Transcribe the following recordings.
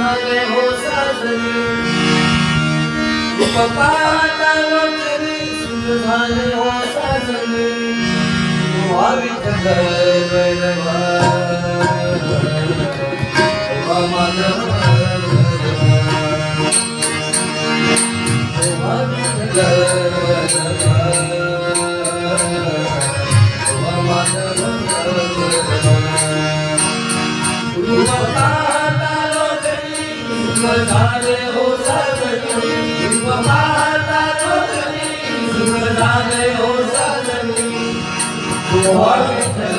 हो झाले हो साजरे रूप पाहता लोचने सुंदर झाले हो साजरे तुहा विठ्ठल वैरवा तेव्हा माधव तेव्हा विठ्ठल वैरवा तेव्हा माधव रूप पाहता लोचने सुंदर झाले हो साजरे रूप पाहता लोचने सुंदर झाले हो साजरे तुहा विठ्ठल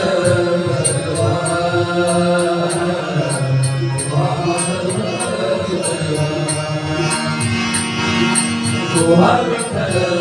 वैरवा तुहा विठ्ठल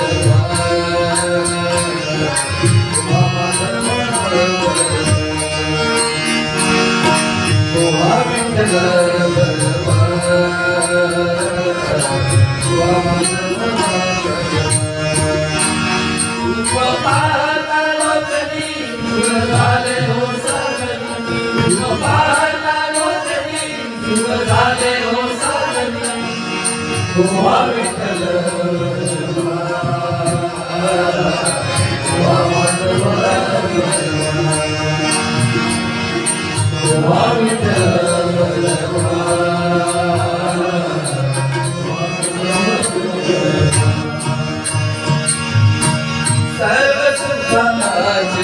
बहुत सुखुताई होई बहुत सुखुताई होई Vitthal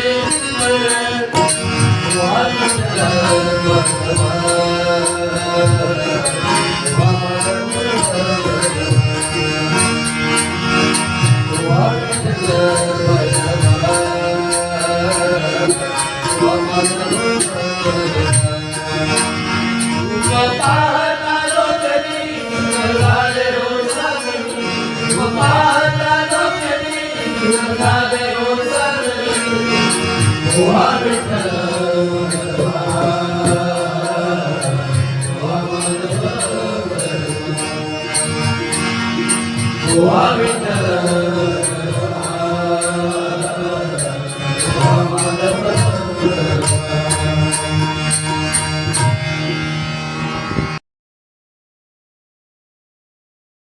Thank you. Swami Nalanda